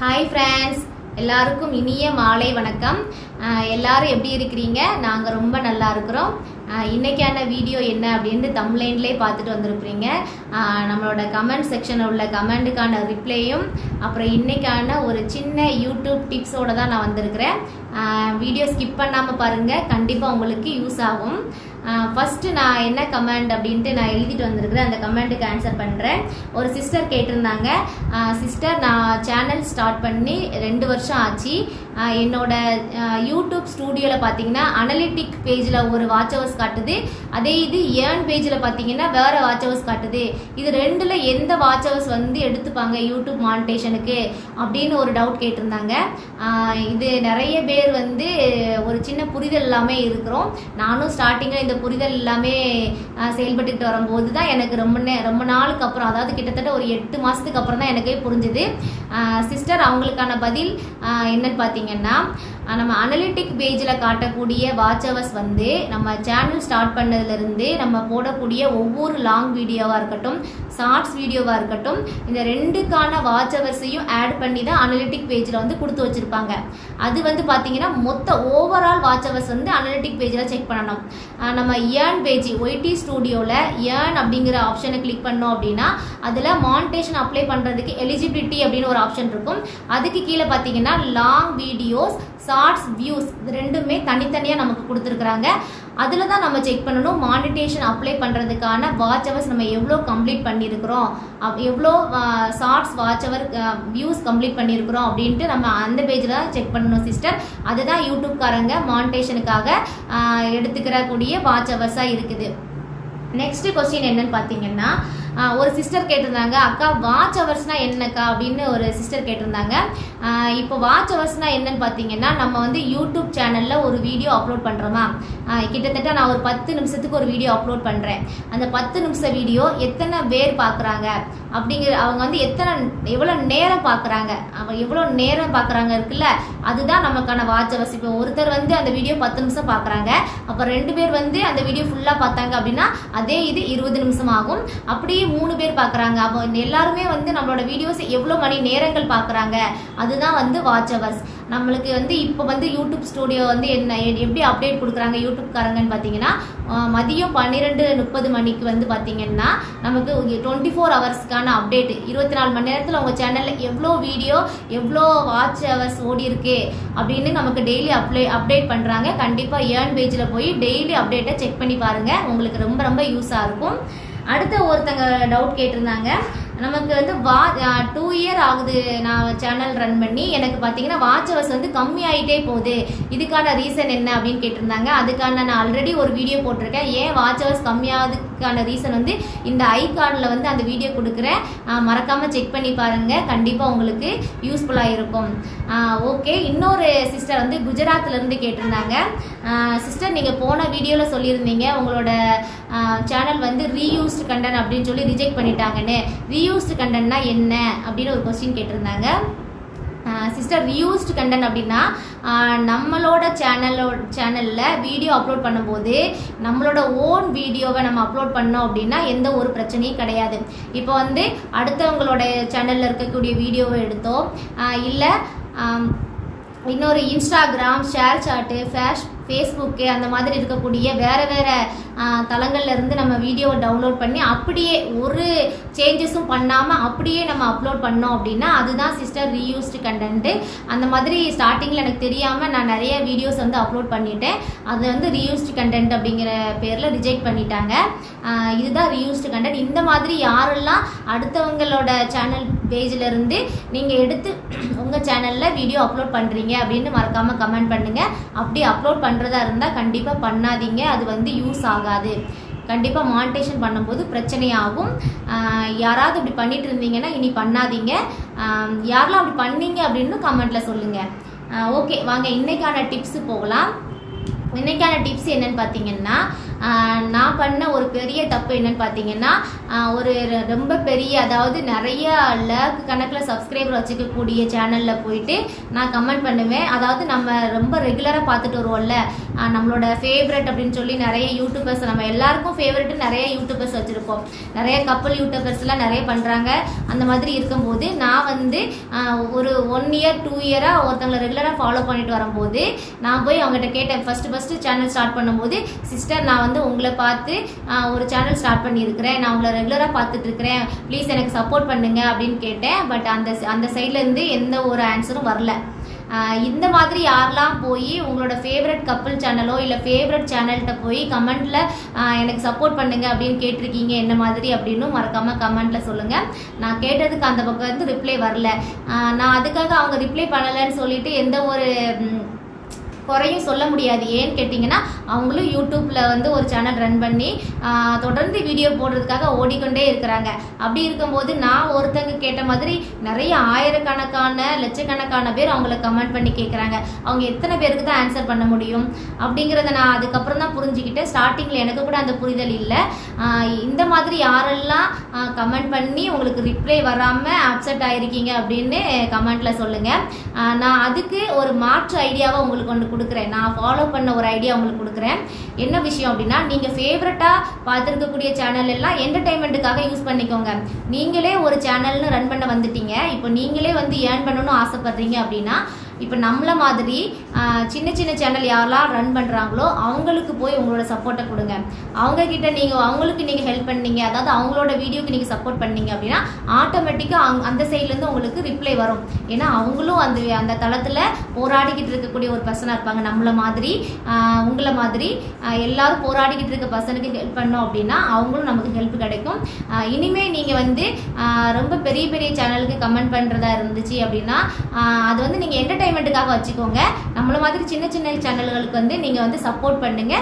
Hi friends எல்லாருக்கும் இனிய மாலை வணக்கம். எல்லாரும் எப்படி இருக்கிறீங்க? நாங்கள் ரொம்ப நல்லா இருக்கிறோம். இன்றைக்கான வீடியோ என்ன அப்படின்னு தம்ப்ளைன்லேயே பார்த்துட்டு வந்திருப்பீங்க நம்மளோட கமெண்ட் செக்ஷனில் உள்ள கமெண்ட்டுக்கான ரிப்ளையும் அப்புறம் இன்றைக்கான ஒரு சின்ன யூடியூப் டிப்ஸோடு தான் நான் வந்திருக்கிறேன். வீடியோ ஸ்கிப் பண்ணாமல் பாருங்கள் கண்டிப்பாக உங்களுக்கு யூஸ் ஆகும். ஃபஸ்ட்டு நான் என்ன கமெண்ட் அப்படின்ட்டு நான் எழுதிட்டு வந்திருக்கிறேன். அந்த கமெண்ட்டுக்கு ஆன்சர் பண்ணுறேன் ஒரு சிஸ்டர் கேட்டிருந்தாங்க. சிஸ்டர் நான் சேனல் ஸ்டார்ட் பண்ணி ரெண்டு வருஷம் ஆச்சு. என்னோட யூடியூப் ஸ்டூடியோவில் பார்த்தீங்கன்னா அனலிட்டிக் பேஜில் ஒரு வாட்ச் ஹவர்ஸ் காட்டுது. அதே இது ஏர்ன் பேஜில் பார்த்தீங்கன்னா வேறு வாட்ச் ஹவர்ஸ் காட்டுது. இது ரெண்டில் எந்த வாட்ச் ஹவர்ஸ் வந்து எடுத்துப்பாங்க யூடியூப் மானிட்டேஷனுக்கு அப்படின்னு ஒரு டவுட் கேட்டிருந்தாங்க. இது நிறைய பேர் வந்து ஒரு சின்ன புரிதல் இல்லாமல் இருக்கிறோம். நானும் ஸ்டார்டிங்கில் இந்த புரிதல் எல்லாமே செயல்பட்டுக்கிட்டு வரும்போது தான் எனக்கு ரொம்ப நே ரொம்ப நாளுக்கு அப்புறம் அதாவது கிட்டத்தட்ட ஒரு எட்டு மாதத்துக்கு அப்புறம் தான் எனக்கே புரிஞ்சுது. சிஸ்டர் அவங்களுக்கான பதில் என்னன்னு பார்த்தீங்க பார்த்தீங்கன்னா நம்ம அனலிட்டிக் பேஜில் காட்டக்கூடிய வாட்ச் ஹவர்ஸ் வந்து நம்ம சேனல் ஸ்டார்ட் பண்ணதுலேருந்து நம்ம போடக்கூடிய ஒவ்வொரு லாங் வீடியோவாக இருக்கட்டும் ஷார்ட்ஸ் வீடியோவாக இருக்கட்டும் இந்த ரெண்டுக்கான வாட்ச் ஹவர்ஸையும் ஆட் பண்ணி தான் அனலிட்டிக் பேஜில் வந்து கொடுத்து வச்சுருப்பாங்க. அது வந்து பார்த்தீங்கன்னா மொத்த ஓவரால் வாட்ச் ஹவர்ஸ் வந்து அனலிட்டிக் பேஜில் செக் பண்ணணும். நம்ம ஏர்ன் பேஜ் ஒய்டி ஸ்டூடியோவில் ஏர்ன் அப்படிங்கிற ஆப்ஷனை கிளிக் பண்ணோம் அப்படின்னா அதில் மானிட்டேஷன் அப்ளை பண்ணுறதுக்கு எலிஜிபிலிட்டி அப்படின்னு ஒரு ஆப்ஷன் இருக்கும். அதுக்கு கீழே பார்த்தீங்கன்னா long video videos shorts views இது ரெண்டுமே தனித்தனியாக நமக்கு கொடுத்துருக்குறாங்க. அதில் தான் நம்ம செக் பண்ணணும். மானிட்டேஷன் அப்ளை பண்ணுறதுக்கான வாட்ச் ஹவர்ஸ் நம்ம எவ்வளோ கம்ப்ளீட் பண்ணியிருக்கிறோம் அப்- எவ்வளோ shorts watch hour views complete பண்ணியிருக்கிறோம் அப்படின்ட்டு நம்ம அந்த பேஜில் தான் செக் பண்ணணும் சிஸ்டர் அதுதான் யூடியூப்காரங்க மானிட்டேஷனுக்காக எடுத்துக்கிறக்கூடிய வாட்ச் ஹவர்ஸாக இருக்குது. நெக்ஸ்ட் கொஸ்டின் என்னன்னு பார்த்தீங்கன்னா ஒரு சிஸ்டர் கேட்டிருந்தாங்க. அக்கா வாட்ச் ஹவர்ஸ்னா என்னக்கா? அப்படின்னு ஒரு சிஸ்டர் கேட்டிருந்தாங்க. இப்போ வாட்ச் ஹவர்ஸ்னா என்னன்னு பார்த்தீங்கன்னா நம்ம வந்து யூடியூப் சேனலில் ஒரு வீடியோ அப்லோட் பண்ணுறோமா கிட்டத்தட்ட நான் ஒரு பத்து நிமிஷத்துக்கு ஒரு வீடியோ அப்லோட் பண்ணுறேன் அந்த பத்து நிமிஷ வீடியோ எத்தனை பேர் பார்க்குறாங்க? அப்படிங்கிற அவங்க வந்து எத்தனை எவ்வளோ நேரம் பார்க்குறாங்க? அவங்க எவ்வளோ நேரம் பார்க்குறாங்க இருக்குல்ல? அதுதான் நமக்கான வாட்ச் ஹவர்ஸ் இப்போ ஒருத்தர் வந்து அந்த வீடியோ பத்து நிமிஷம் பார்க்குறாங்க. அப்போ ரெண்டு பேர் வந்து அந்த வீடியோ ஃபுல்லாக பார்த்தாங்க அப்படின்னா அதே இது இருபது நிமிஷம் ஆகும். அப்படியே மூணு பேர் பார்க்குறாங்க. அப்போ எல்லாருமே வந்து நம்மளோட வீடியோஸ் எவ்வளோ மணி நேரங்கள் பார்க்குறாங்க? அதுதான் வந்து வாட்ச் அவர்ஸ் நம்மளுக்கு வந்து இப்போ வந்து யூடியூப் ஸ்டூடியோ வந்து என்ன எ- எப்படி அப்டேட் கொடுக்குறாங்க யூடியூப்காரங்கன்னு பார்த்தீங்கன்னா மதியம் பன்னிரெண்டு முப்பது மணிக்கு வந்து பார்த்தீங்கன்னா நமக்கு டுவெண்ட்டி ஃபோர் ஹவர்ஸ்க்கான அப்டேட் இருபத்தி நாலு மணி நேரத்தில் உங்கள் சேனலில் எவ்வளோ வீடியோ எவ்வளோ வாட்ச் ஹவர்ஸ் ஓடி இருக்கு அப்படின்னு நமக்கு டெய்லி அப்ளே அப்டேட் பண்ணுறாங்க கண்டிப்பாக ஏர்ன் பேஜில் போய் டெய்லி அப்டேட்டை செக் பண்ணி பாருங்கள் உங்களுக்கு ரொம்ப ரொம்ப யூஸாக இருக்கும். அடுத்த ஒருத்தங்க டவுட் கேட்டிருந்தாங்க. நமக்கு வந்து வா டூ இயர் ஆகுது நான் சேனல் ரன் பண்ணி. எனக்கு பார்த்தீங்கன்னா வாட்ச் ஹவர்ஸ் வந்து கம்மி ஆகிட்டே போகுது. இதுக்கான ரீசன் என்ன அப்படின்னு கேட்டிருந்தாங்க. அதுக்கான நான் ஆல்ரெடி ஒரு வீடியோ போட்டிருக்கேன். ஏன் வாட்ச் ஹவர்ஸ் கம்மியாகிறதுக்கான ரீசன் வந்து இந்த ஐகார்டில் வந்து அந்த வீடியோ கொடுக்குறேன். மறக்காமல் செக் பண்ணி பாருங்கள் கண்டிப்பாக உங்களுக்கு யூஸ்ஃபுல்லாக இருக்கும் ஓகே இன்னொரு சிஸ்டர் வந்து குஜராத்லேருந்து கேட்டிருந்தாங்க. சிஸ்டர் நீங்கள் போன வீடியோவில் சொல்லியிருந்தீங்க. உங்களோட சேனல் வந்து ரீயூஸ்டு கண்டன் அப்படின்னு சொல்லி ரிஜெக்ட் பண்ணிட்டாங்கன்னு. ரீயூஸ்டு கண்டன்னா என்ன அப்படின்னு ஒரு கொஸ்டின் கேட்டிருந்தாங்க. சிஸ்டர் ரியூஸ்டு கண்டென்ட் அப்படின்னா நம்மளோட சேனலோட சேனலில் வீடியோ அப்லோட் பண்ணும்போது நம்மளோட ஓன் வீடியோவை நம்ம அப்லோட் பண்ணோம் அப்படின்னா எந்த ஒரு பிரச்சனையும் கிடையாது. இப்போ வந்து அடுத்தவங்களோட சேனலில் இருக்கக்கூடிய வீடியோவை எடுத்தோம். இல்லை இன்னொரு இன்ஸ்டாகிராம் ஷேர் சாட்டு ஃபேஷ் ஃபேஸ்புக்கு அந்த மாதிரி இருக்கக்கூடிய வேறு வேறு தளங்கள்லேருந்து நம்ம வீடியோவை டவுன்லோட் பண்ணி அப்படியே ஒரு சேஞ்சஸும் பண்ணாமல் அப்படியே நம்ம அப்லோட் பண்ணோம் அப்படின்னா அதுதான் சிஸ்டர் ரீயூஸ்டு கண்டென்ட்டு அந்த மாதிரி ஸ்டார்டிங்கில் எனக்கு தெரியாமல் நான் நிறைய வீடியோஸ் வந்து அப்லோட் பண்ணிட்டேன். அது வந்து ரீயூஸ்டு கண்டென்ட் அப்படிங்கிற பேரில் ரிஜெக்ட் பண்ணிட்டாங்க. இதுதான் ரீயூஸ்டு கண்டென்ட் இந்த மாதிரி யாரெல்லாம் அடுத்தவங்களோட சேனல் பேஜில் இருந்து நீங்கள் எடுத்து உங்கள் சேனலில் வீடியோ அப்லோட் பண்ணுறீங்க அப்படின்னு மறக்காமல் கமெண்ட் பண்ணுங்கள் அப்படி அப்லோட் பண்ணுறதா இருந்தால் கண்டிப்பாக பண்ணாதீங்க. அது வந்து யூஸ் ஆகாது. கண்டிப்பாக மானிட்டேஷன் பண்ணும்போது பிரச்சனையாகும். யாராவது இப்படி பண்ணிட்டு இருந்தீங்கன்னா இனி பண்ணாதீங்க. யாரெல்லாம் அப்படி பண்ணீங்க அப்படின்னு கமெண்ட்டில் சொல்லுங்கள் ஓகே வாங்க இன்றைக்கான டிப்ஸு போகலாம். இன்றைக்கான டிப்ஸ் என்னன்னு பார்த்தீங்கன்னா நான் பண்ண ஒரு பெரிய தப்பு என்னன்னு பார்த்தீங்கன்னா ஒரு ரொம்ப பெரிய அதாவது நிறைய லேக் கணக்கில் சப்ஸ்கிரைபர் வச்சுக்கக்கூடிய சேனலில் போயிட்டு நான் கமெண்ட் பண்ணுவேன். அதாவது நம்ம ரொம்ப ரெகுலராக பார்த்துட்டு வருவோம்ல. நம்மளோட ஃபேவரட் அப்படின்னு சொல்லி நிறைய யூடியூபர்ஸ் நம்ம எல்லாருக்கும் ஃபேவரட்டு நிறைய யூடியூபர்ஸ் வச்சுருப்போம். நிறைய கப்பல் யூடியூபர்ஸ்லாம் நிறைய பண்ணுறாங்க அந்த மாதிரி இருக்கும்போது நான் வந்து ஒரு ஒன் இயர் டூ இயராக ஒருத்தங்களை ரெகுலராக ஃபாலோ பண்ணிட்டு வரும்போது நான் போய் அவங்ககிட்ட கேட்டேன். ஃபஸ்ட்டு ஃபஸ்ட்டு சேனல் ஸ்டார்ட் பண்ணும்போது சிஸ்டர் நான் வந்து உங்களை பார்த்து ஒரு சேனல் ஸ்டார்ட் பண்ணியிருக்கிறேன். நான் உங்களை ரெகுலராக பார்த்துட்டு இருக்கிறேன் ப்ளீஸ் எனக்கு சப்போர்ட் பண்ணுங்க அப்படின்னு கேட்டேன். பட் அந்த அந்த சைட்லேருந்து எந்த ஒரு ஆன்சரும் வரல. இந்த மாதிரி யாரெல்லாம் போய் உங்களோட ஃபேவரட் கப்புள் சேனலோ இல்லை ஃபேவரட் சேனல்கிட்ட போய் கமெண்ட்டில் எனக்கு சப்போர்ட் பண்ணுங்க அப்படின்னு கேட்டிருக்கீங்க என்ன மாதிரி அப்படின்னு மறக்காமல் கமெண்ட்டில் சொல்லுங்கள் நான் கேட்டதுக்கு அந்த பக்கம் வந்து ரிப்ளை வரல. நான் அதுக்காக அவங்க ரிப்ளை பண்ணலைன்னு சொல்லிட்டு எந்த ஒரு குறையும் சொல்ல முடியாது. ஏன்னு கேட்டிங்கன்னா அவங்களும் யூடியூப்பில் வந்து ஒரு சேனல் ரன் பண்ணி தொடர்ந்து வீடியோ போடுறதுக்காக ஓடிக்கொண்டே இருக்கிறாங்க. அப்படி இருக்கும்போது நான் ஒருத்தங்க கேட்ட மாதிரி நிறைய ஆயிரக்கணக்கான லட்சக்கணக்கான பேர் அவங்கள கமெண்ட் பண்ணி கேட்குறாங்க அவங்க எத்தனை பேருக்கு தான் ஆன்சர் பண்ண முடியும்? அப்படிங்கிறத நான் அதுக்கப்புறம் தான் புரிஞ்சுக்கிட்டேன். ஸ்டார்டிங்கில் எனக்கு கூட அந்த புரிதல் இல்லை. இந்த மாதிரி யாரெல்லாம் கமெண்ட் பண்ணி உங்களுக்கு ரிப்ளை வராமல் அப்செட் ஆகிருக்கீங்க அப்படின்னு கமெண்ட்டில் சொல்லுங்கள் நான் அதுக்கு ஒரு மாற்று ஐடியாவை உங்களுக்கு ஒன்று கொடுக்குறேன். நான் ஃபாலோ பண்ண ஒரு ஐடியா உங்களுக்கு கொடுக்குறேன். என்ன விஷயம் அப்படின்னா நீங்கள் ஃபேவரட்டாக பார்த்துருக்கக்கூடிய சேனல் எல்லாம் என்டர்டைன்மெண்ட்டுக்காக யூஸ் பண்ணிக்கோங்க. நீங்களே ஒரு சேனல்னு ரன் பண்ண வந்துட்டீங்க. இப்போ நீங்களே வந்து ஏர்ன் பண்ணணும்னு ஆசைப்பட்றீங்க அப்படின்னா இப்போ நம்மள மாதிரி சின்ன சின்ன சேனல் யாரெல்லாம் ரன் பண்ணுறாங்களோ அவங்களுக்கு போய் உங்களோட சப்போர்ட்டை கொடுங்க. அவங்க கிட்ட நீங்கள் அவங்களுக்கு நீங்கள் ஹெல்ப் பண்ணீங்க. அதாவது அவங்களோட வீடியோக்கு நீங்கள் சப்போர்ட் பண்ணீங்க அப்படின்னா ஆட்டோமேட்டிக்காக அங் அந்த சைட்லேருந்து உங்களுக்கு ரிப்ளை வரும். ஏன்னா அவங்களும் அந்த அந்த தளத்தில் போராடிக்கிட்டு இருக்கக்கூடிய ஒரு பர்சனாக இருப்பாங்க. நம்மள மாதிரி உங்களை மாதிரி எல்லாரும் போராடிக்கிட்டு இருக்க பர்சனுக்கு ஹெல்ப் பண்ணோம் அப்படின்னா அவங்களும் நமக்கு ஹெல்ப் கிடைக்கும். இனிமேல் இனிமே நீங்கள் வந்து ரொம்ப பெரிய பெரிய சேனலுக்கு கமெண்ட் பண்ணுறதா இருந்துச்சு அப்படின்னா அது வந்து நீங்கள் என்டர்டைன் என்டர்டைன்மெண்ட்டுக்காக வச்சுக்கோங்க. நம்மள மாதிரி சின்ன சின்ன சேனல்களுக்கு வந்து நீங்கள் வந்து சப்போர்ட் பண்ணுங்க.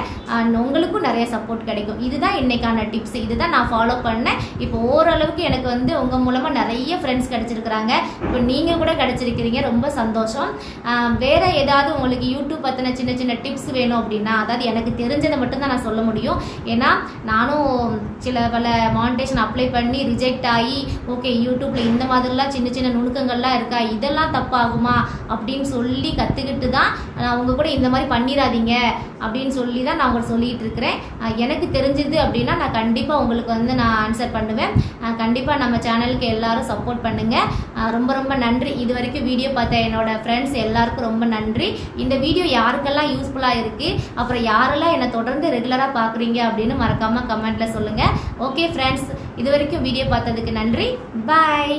உங்களுக்கும் நிறைய சப்போர்ட் கிடைக்கும். இதுதான் இன்னைக்கான டிப்ஸ் இதுதான் நான் ஃபாலோ பண்ணேன். இப்போ ஓரளவுக்கு எனக்கு வந்து உங்கள் மூலமாக நிறைய ஃப்ரெண்ட்ஸ் கிடைச்சிருக்கிறாங்க. இப்போ நீங்கள் கூட கிடைச்சிருக்கிறீங்க. ரொம்ப சந்தோஷம். வேறு வேற ஏதாவது உங்களுக்கு யூடியூப் பற்றின சின்ன சின்ன டிப்ஸ் வேணும் அப்படின்னா அதாவது எனக்கு தெரிஞ்சதை மட்டும்தான் நான் சொல்ல முடியும். ஏன்னா நானும் சில பல மானிட்டேஷன் அப்ளை பண்ணி ரிஜெக்ட் ஆகி ஓகே யூடியூப்ல இந்த மாதிரிலாம் சின்ன சின்ன நுணுக்கங்கள்லாம் இருக்கா? இதெல்லாம் தப்பாகுமா? அப்படின்னு சொல்லி கற்றுக்கிட்டு தான் நான் அவங்க கூட இந்த மாதிரி பண்ணிடாதீங்க அப்படின்னு சொல்லி தான் நான் உங்களுக்கு சொல்லிகிட்டு இருக்கிறேன். எனக்கு தெரிஞ்சது அப்படின்னா நான் கண்டிப்பாக உங்களுக்கு வந்து நான் ஆன்சர் பண்ணுவேன். கண்டிப்பாக நம்ம சேனலுக்கு எல்லாரும் சப்போர்ட் பண்ணுங்கள் ரொம்ப ரொம்ப நன்றி. இது வரைக்கும் வீடியோ பார்த்த என்னோடய ஃப்ரெண்ட்ஸ் எல்லாருக்கும் ரொம்ப நன்றி. இந்த வீடியோ யாருக்கெல்லாம் யூஸ்ஃபுல்லாக இருக்குது அப்புறம் யாரெல்லாம் என்னை தொடர்ந்து ரெகுலராக பார்க்குறீங்க அப்படின்னு மறக்காமல் கமெண்ட்டில் சொல்லுங்கள் ஓகே ஃப்ரெண்ட்ஸ் இது வரைக்கும் வீடியோ பார்த்ததுக்கு நன்றி. பாய்